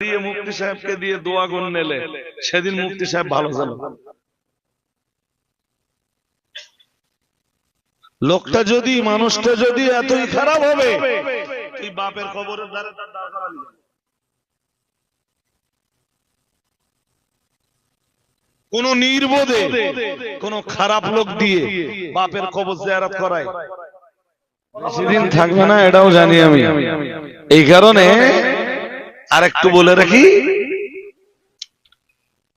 দিয়ে মুফতি সাহেবকে দিয়ে দোয়া গুণ নেলে সেদিন মুফতি সাহেব ভালো ছিল লোকটা যদি, মানুষটা যদি এতই খারাপ হবে, তুই বাপের খবরের দ্বারে তার দাঁড় করালি কেন? নির্বোধে, কোন খারাপ লোক দিয়ে বাপের কবর জিয়ারত করায়। সেদিন থাকবে না, এটাও জানি আমি। এই কারণে আরেকটু বলে রাখি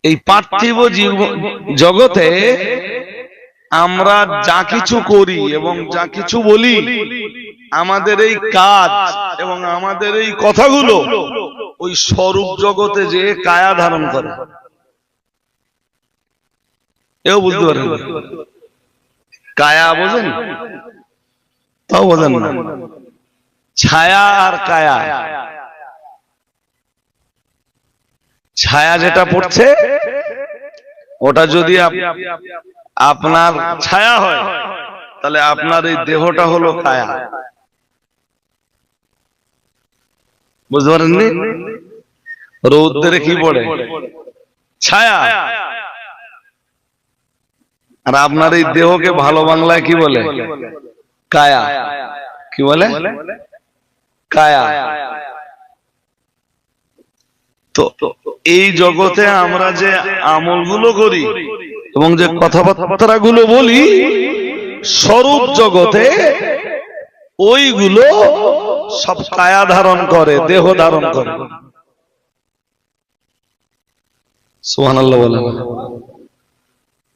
এই পার্থিব জগতে আমরা যা কিছু করি এবং যা কিছু বলি আমাদের এই কাজ এবং আমাদের এই কথাগুলো ওই স্বরূপ জগতে যে কায়া ধারণ করে। এও বুঝতে পারেন কায়া বোঝেন? তাও বোঝেন না। ছায়া আর কায়া। ছায়া যেটা পড়ছে ওটা যদি আপনার ছায়া হয় তাহলে আপনার এই দেহটা হলো কায়া বুঝতে পারেননি? রৌদ্রে কি পড়ে ছায়া। আর আপনার এই দেহকে ভালো বাংলায় কি বলে? কায়া। কি বলে? কায়া। তো এই জগতে আমরা যে আমলগুলো করি এবং যে কথাবার্তা গুলো বলি স্বরূপ জগতে ওইগুলো সব কায়া ধারণ করে দেহ ধারণ করে। সোহান আল্লাহ বলে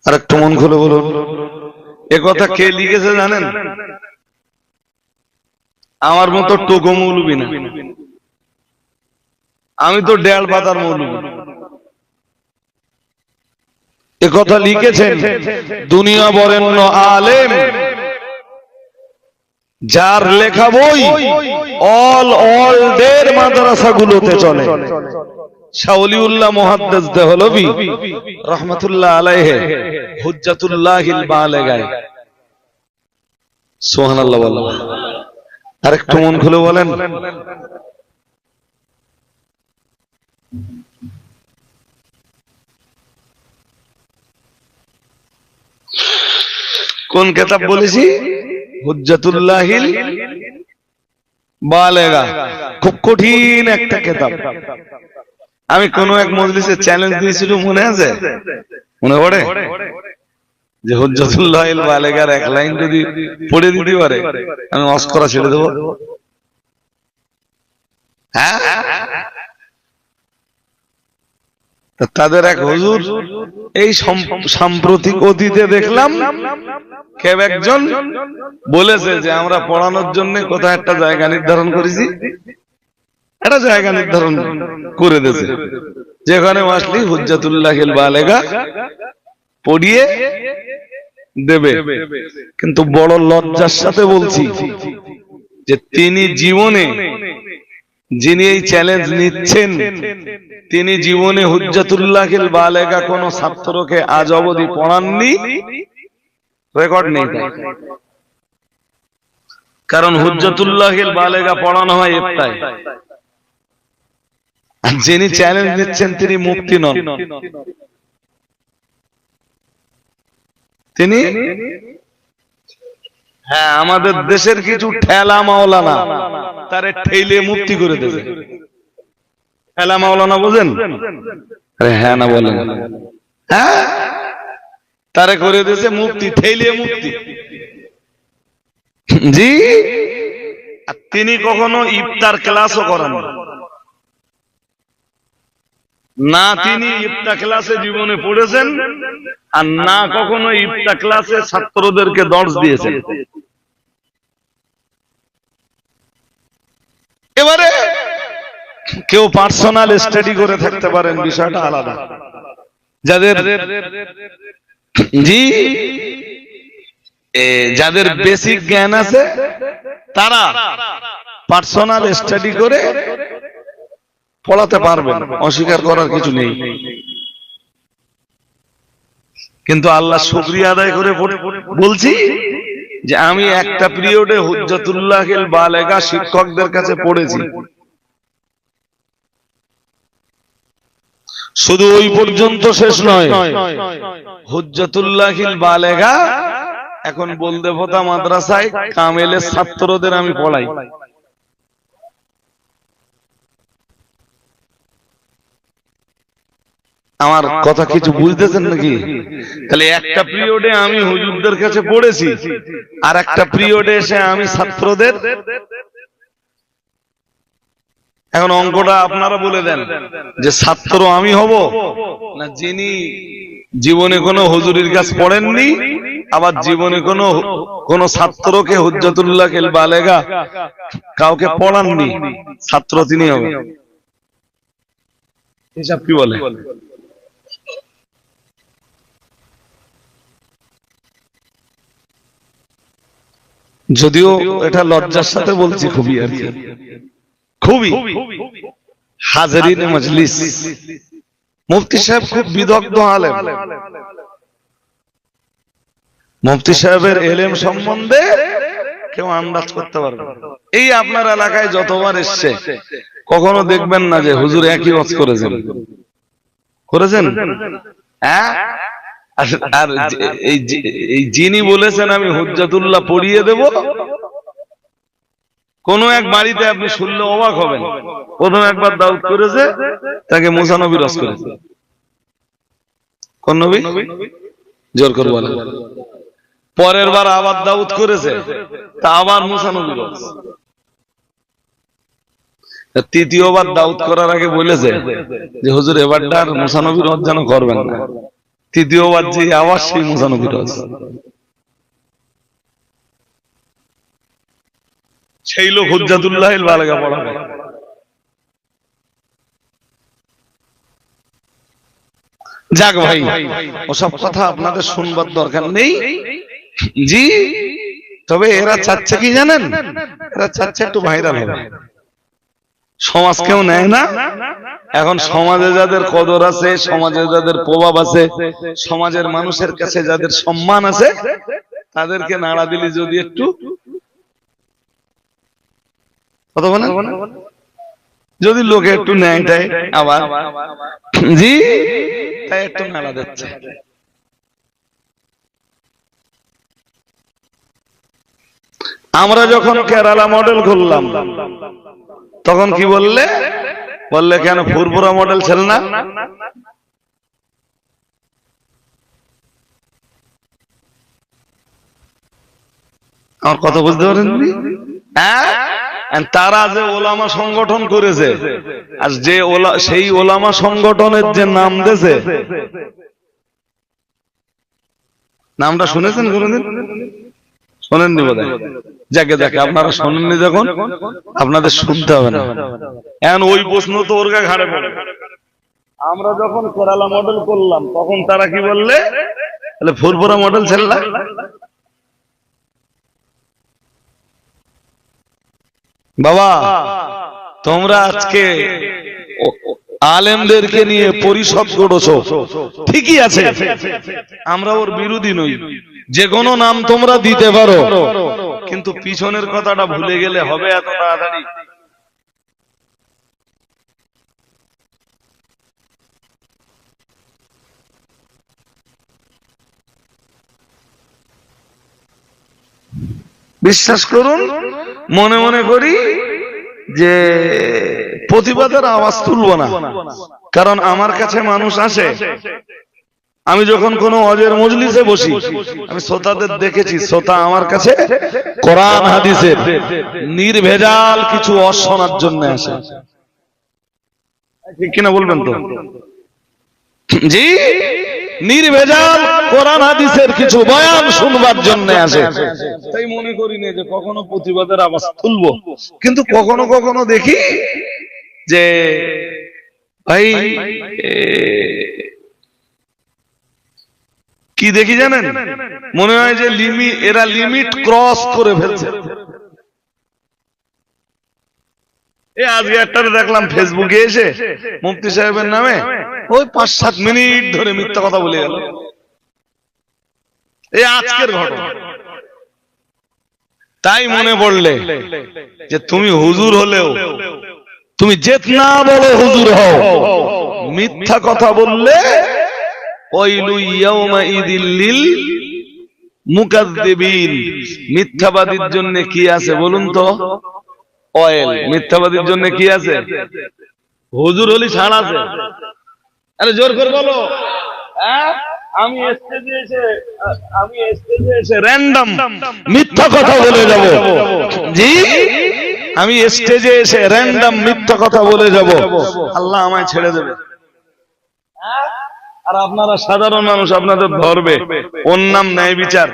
আর একটু মন খুলে বলুন। এ কথা কে লিখেছে জানেন? আমার মতো টোকো মৌলবি না। আমি তো ডেয়াল পাতার মৌলবি। এ কথা লিখেছেন দুনিয়া বরেণ্য আলেম, যার লেখা বই অল অল ডের মাদ্রাসাগুলোতে চলে। শাওলিউল্লাহ মুহাদ্দিস দেহলভি রহমাতুল্লাহ আলাইহি হুজ্জাতুল্লাহিল বালিগায়। সুবহানাল্লাহ আরেকটু মন খুলে বলেন। কোন কেতাব বলেছি? হুজ্জাতুল্লাহিল বালেগা। খুব কঠিন একটা কেতাব। আমি কোন এক মজলিসে চ্যালেঞ্জ দিয়েছিল, মনে আছে? মনে পড়ে? যে হুজ্জাতুল্লাহ বালেগার এক লাইন যদি পড়ে দিতে পারে, আমি অস্করা ছেড়ে দেবো। হ্যাঁ? তাদের এক হুজুর এই সম- সাম্প্রতিক অতীতে দেখলাম কেউ একজন বলেছে যে আমরা পড়ানোর জন্য কোথায় একটা জায়গা নির্ধারণ করেছি। একটা জায়গা নির্ধারণ করে দিয়েছে। যেখানে আসলি হুজ্জাতুল্লাহ বালেগা পড়িয়ে দেবে। কিন্তু বড় লজ্জার সাথে বলছি যে তিনি জীবনে যিনি এই চ্যালেঞ্জ নিচ্ছেন তিনি জীবনে হুজ্জাতুল্লাহ বালেগা কোন ছাত্রকে আজ অবধি পড়াননি? রেকর্ড নেই। কারণ হুজ্জাতুল্লাহ বালেগা পড়ানো হয় এফতায় আর যিনি চ্যালেঞ্জ নিচ্ছেন তিনি মুক্তি নন। তিনি? হ্যাঁ আমাদের দেশের কিছু ঠেলা মাওলানা, তারে ঠেলে মুক্তি করে দেবে। ঠেলা মাওলানা বোঝেন? হ্যাঁ না বলেন। হ্যাঁ? তারে করে দিয়েছে মুক্তি ঠেলে মুক্তি। জি? তিনি কখনো ইফতার ক্লাসও করেন না। না তিনি ইফতা ক্লাসে জীবনে পড়েছেন আর না কখনো ইফতা ক্লাসে ছাত্রদেরকে দর্শ দিয়েছেন। এবারে কেউ পার্সোনাল স্টাডি করে থাকতে পারেন, বিষয়টা আলাদা। যাদের জি যাদের বেসিক জ্ঞান আছে, তারা পার্সোনাল স্টাডি করে পড়াতে পারবেন অস্বীকার করার কিছু নেই। কিন্তু আল্লাহ শুক্রিয়া আদায় করে বলছি যে আমি একটা পিরিয়ডে হুজ্জাতুল্লাহ বালেগা শিক্ষকদের কাছে পড়েছি। শুধু ওই পর্যন্ত শেষ নয়। হুজ্জাতুল্লাহিল বালেগা এখন বলদেবতা মাদ্রাসায় কামেলের ছাত্রদের আমি পড়াই। আমার কথা কিছু বুঝতেছেন নাকি? তাহলে একটা পিরিয়ডে আমি হুজুরদের কাছে পড়েছি আর একটা পিরিয়ডে এসে আমি ছাত্রদের এখন অঙ্কটা আপনারা বলে দেন যে ছাত্র আমি হব? না যিনি জীবনে কোনো হুজুরির কাছে পড়েননি আবার জীবনে কোনো কোন ছাত্রকে হুজ্জাতুল্লাহ কেল বালেগা কাউকে পড়াননি ছাত্র তিনি হবে হিসাব কি বলে? যদিও এটা লজ্জার সাথে বলছি খুবই আর কি। খুবই। হাজারিন মজলিস। মুফতি সাহেব খুব বিদগ্ধ আলেম। মুফতি সাহেবের এলেম সম্বন্ধে কেউ আন্দাজ করতে পারবে। এই আপনার এলাকায় যতবার এসছে কখনো দেখবেন না যে হুজুর একই ওয়াজ করেছেন। করেছেন? হ্যাঁ? আর- এই যিনি বলেছেন আমি হুজ্জাতুল্লাহ পড়িয়ে দেব। কোন এক বাড়িতে আপনি শুনলে অবাক হবেন। প্রথম একবার দাউদ করেছে তাকে রস করেছে। কোন নবী? জোর করে বলেন। পরের বার আবার দাউদ করেছে তা আবার মুসা নবী রস। তৃতীয়বার দাউদ করার আগে বলেছে যে হুজুর এবারটা মুসানবী রস যেন করবেন না। তৃতীয়বার যে আবার সেই মুসানবী রস সেই লোক হুজ্জাতুল্লাহ বালেগা পড়াবে। যাক ভাই ওসব কথা আপনাদের শুনবার দরকার নেই। জি তবে এরা চাচ্ছে কি জানেন? এরা চাচ্ছে একটু ভাইরাল হবে। সমাজ কেউ নেয় না? এখন সমাজে যাদের কদর আছে সমাজে যাদের প্রভাব আছে সমাজের মানুষের কাছে যাদের সম্মান আছে তাদেরকে নাড়া দিলে যদি একটু কথা বলেন? যদি লোকে একটু নেয় দেয় আবার? জি? তাই একটু নাড়া দিচ্ছে। আমরা যখন কেরালা মডেল করলাম তখন কি বললে? বললে কেন, ফুরফুরা মডেল ছিল না? আমার কথা বুঝতে পারেন হ্যাঁ? তারা যে ওলামা সংগঠন করেছে, আর যে ওলা, সেই ওলামা সংগঠনের যে নাম দিয়েছে, নামটা শুনেছেন কোনদিন? শোনেননি বোধ যাকে যাকে আপনারা শোনেননি যখন আপনাদের শুনতে হবে না। এখন ওই প্রশ্ন তো ওর গা ঘাড়ে পড়ে। আমরা যখন কেরালা মডেল করলাম তখন তারা কি বললে? তাহলে ফুরফুরা মডেল ছিল বাবা তোমরা আজকে আলেমদেরকে নিয়ে পরিষদ গড়েছ। ঠিকই আছে। আমরা ওর বিরোধী নই। যে কোনো নাম তোমরা দিতে পারো। কিন্তু পিছনের কথাটা ভুলে গেলে হবে এত তাড়াতাড়ি। বিশ্বাস করুন মনে মনে করি যে প্রতিবাদের আওয়াজ তুলব না। কারণ আমার কাছে মানুষ আসে আমি যখন কোন অজের মজলিসে বসি, আমি শ্রোতাদের দেখেছি, শ্রোতা আমার কাছে কোরআন, হাদিসের নির্ভেজাল কিছু অশোনার জন্য আসে। ঠিক কিনা বলবেন তো? জি, নির্ভেজাল কোরআন, হাদিসের কিছু বয়ান শুনবার জন্য আসে। তাই মনে করি না যে কখনো প্রতিবাদের আওয়াজ তুলবো। কিন্তু কখনো কখনো দেখি যে, ভাই কি দেখি জানেন? মনে হয় যে লিমিট এরা লিমিট ক্রস করে ফেলছে। আজকে একটা দেখলাম ফেসবুকে এসে মুফতি সাহেবের নামে ওই পাঁচ সাত মিনিট ধরে মিথ্যা কথা বলে গেল। এই আজকের ঘটনা। তাই মনে পড়লে যে তুমি হুজুর হলেও, তুমি জেত না বলো হুজুর হও। মিথ্যা কথা বললে মিথ্যাবাদীর জন্য কি আছে বলুন তো? অয়েল মিথ্যাবাদীর জন্য কি আছে? হুজুর হলি ছাড় আছে। আরে জোর করে বলো। হ্যাঁ? আমি স্টেজে এসে আমি স্টেজে এসে র্যান্ডম মিথ্যা কথা বলে যাব। জি? আমি স্টেজে এসে র্যান্ডম মিথ্যা কথা বলে যাব। আল্লাহ আমায় ছেড়ে দেবে। আর আপনারা সাধারণ মানুষ আপনাদের ধরবে ওর নাম ন্যায় বিচার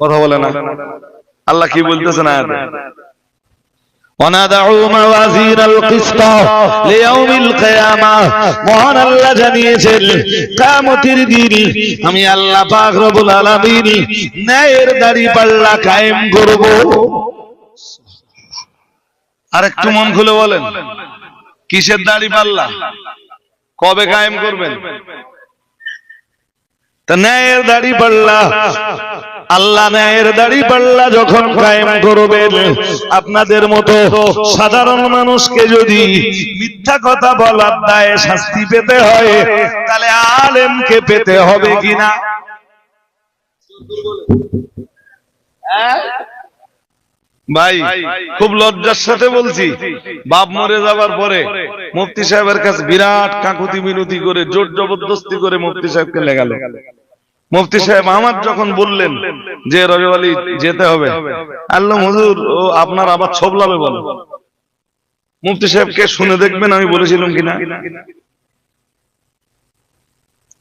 কথা বলে না আল্লাহ কি বলতেছেন আয়াতে ونضع موازين القسط ليوم القيامة মহান আল্লাহ জানিয়েছেন কিয়ামতের দিন আমি আল্লাহ পাক রব্বুল আলামিন ন্যায়ের দাড়ি পাল্লা কায়েম করব আর একটু মন খুলে বলেন কিসের দাড়ি পাল্লা কবে কায়েম করবেন? তা ন্যায়ের দাড়ি পাল্লা। আল্লাহ ন্যায়ের দাড়ি পাল্লা যখন কায়েম করবেন আপনাদের মতো সাধারণ মানুষকে যদি মিথ্যা কথা বলার দায়ে শাস্তি পেতে হয় তাহলে আলেমকে পেতে হবে কিনা? ভাই খুব লজ্জার সাথে বলছি বাপ মরে যাবার পরে মুফতি সাহেবের কাছে বিরাট কাকুতি মিনতি করে জোর জবরদস্তি করে মুফতি সাহেবকে লেগাল মুফতি সাহেব আমার যখন বললেন যে রজব আলী যেতে হবে। আল্লাহ হুজুর ও আপনার আবার ছবলাবে বলে। মুফতি সাহেবকে শুনে দেখবেন আমি বলেছিলাম কিনা?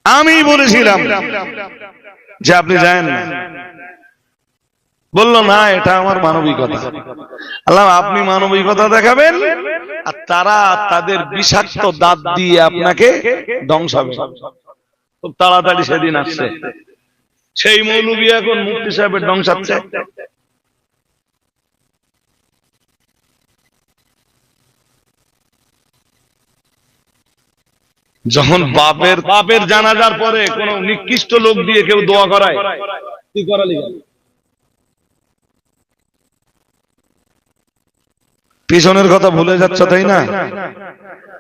আমি বলেছিলাম যে আপনি যায়েন না। বলল, না, এটা আমার মানবিকতা। আল্লাহ, আপনি মানবিকতা দেখাবেন, আর তারা তাদের বিষাক্ত দাঁত দিয়ে আপনাকে ধ্বংসাবে খুব তাড়াতাড়ি সেদিন আসছে। সেই মৌলবী এখন মুফতি সাহেবের ধ্বংসাচ্ছে। যখন বাপের বাপের জানাজার পরে কোন নিকৃষ্ট লোক দিয়ে কেউ দোয়া করায়, কি করালি? পিছনের কথা ভুলে যাচ্ছ, তাই না?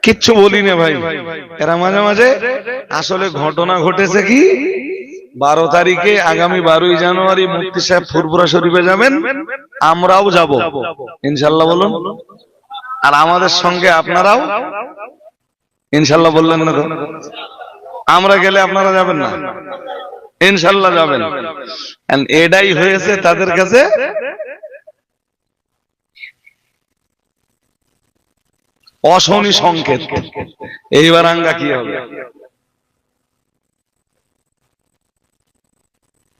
কিচ্ছু বলি না ভাই। এরা মাঝে মাঝে আসলে ঘটনা ঘটেছে কি? বারো তারিখে আগামী বারোই জানুয়ারি মুক্তি সাহেব ফুরপুরা শরীফে যাবেন, আমরাও যাব। ইনশাল্লাহ বলুন। আর আমাদের সঙ্গে আপনারাও? ইনশাল্লাহ বললেন না আমরা গেলে আপনারা যাবেন না? ইনশাল্লাহ যাবেন। এটাই হয়েছে তাদের কাছে অশনি সংকেত। এইবার আঙ্গা কি হবে?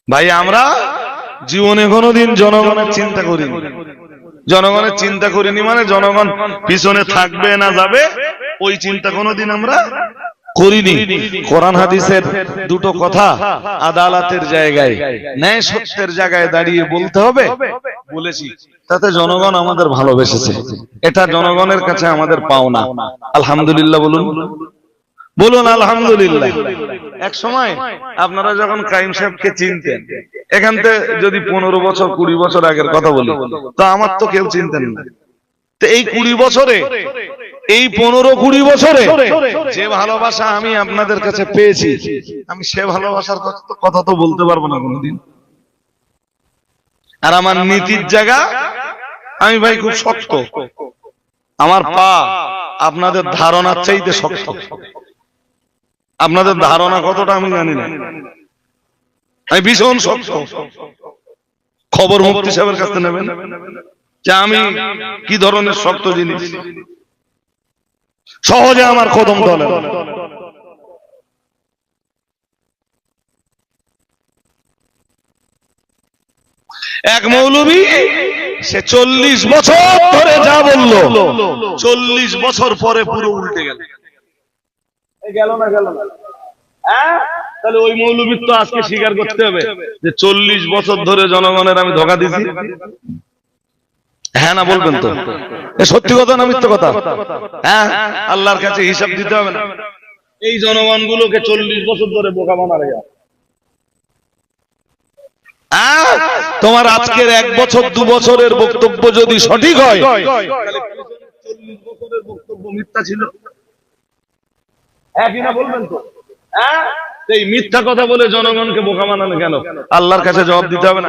ভাই, আমরা জীবনে কোনোদিন জনগণের চিন্তা করিনি। জনগণের চিন্তা করিনি মানে জনগণ পিছনে থাকবে না যাবে, ওই চিন্তা কোনোদিন আমরা করিনি। কোরআন হাদিসের দুটো কথা আদালতের জায়গায়, ন্যায় সত্যের জায়গায় দাঁড়িয়ে বলতে হবে। বলেছি। তাতে জনগণ আমাদের ভালোবেসেছে। এটা জনগণের কাছে আমাদের পাওনা। আলহামদুলিল্লাহ বলুন। বলুন আলহামদুলিল্লাহ। এক সময় আপনারা যখন কাইম সাহেবকে চিনতেন, এখান থেকে যদি পনেরো বছর, কুড়ি বছর আগের কথা বলি, তো আমার তো কেউ চিনতেন না। তো এই কুড়ি বছরে, এই পনেরো, কুড়ি বছরে যে ভালোবাসা আমি আপনাদের কাছে পেয়েছি, আমি সে ভালোবাসার কথা তো বলতে পারব না কোনোদিন। আর আমার নীতির জায়গা আমি ভাই খুব শক্ত। আমার পা আপনাদের ধারণার চাইতে শক্ত। আপনাদের ধারণা কতটা আমি জানি না। আমি ভীষণ শক্ত। খবর মুক্তি সাহেবের কাছে নেবেন। যে আমি কি ধরনের শক্ত জিনিস? সহজে আমার কদম দলে এক মৌলবী সে চল্লিশ বছর ধরে যা বলল চল্লিশ বছর পরে পুরো উল্টে গেল। গেল না গেল না। হ্যাঁ? তাহলে ওই মৌলবীর তো আজকে স্বীকার করতে হবে যে চল্লিশ বছর ধরে জনগণের আমি ধোকা দিছি হ্যাঁ না বলবেন তো। সত্যি কথা না মিথ্যে কথা? হ্যাঁ আল্লাহর কাছে হিসাব দিতে হবে না। এই জনগণ গুলোকে চল্লিশ বছর ধরে বোকা যায়। হ্যাঁ? তোমার আজকের এক বছর দু বছরের বক্তব্য যদি সঠিক হয়। চল্লিশ বছরের বক্তব্য মিথ্যা ছিল হ্যাঁ? কিনা বলবেন তো এই মিথ্যা কথা বলে জনগণকে বোকা মানানো কেন? আল্লাহর কাছে জবাব দিতে হবে না।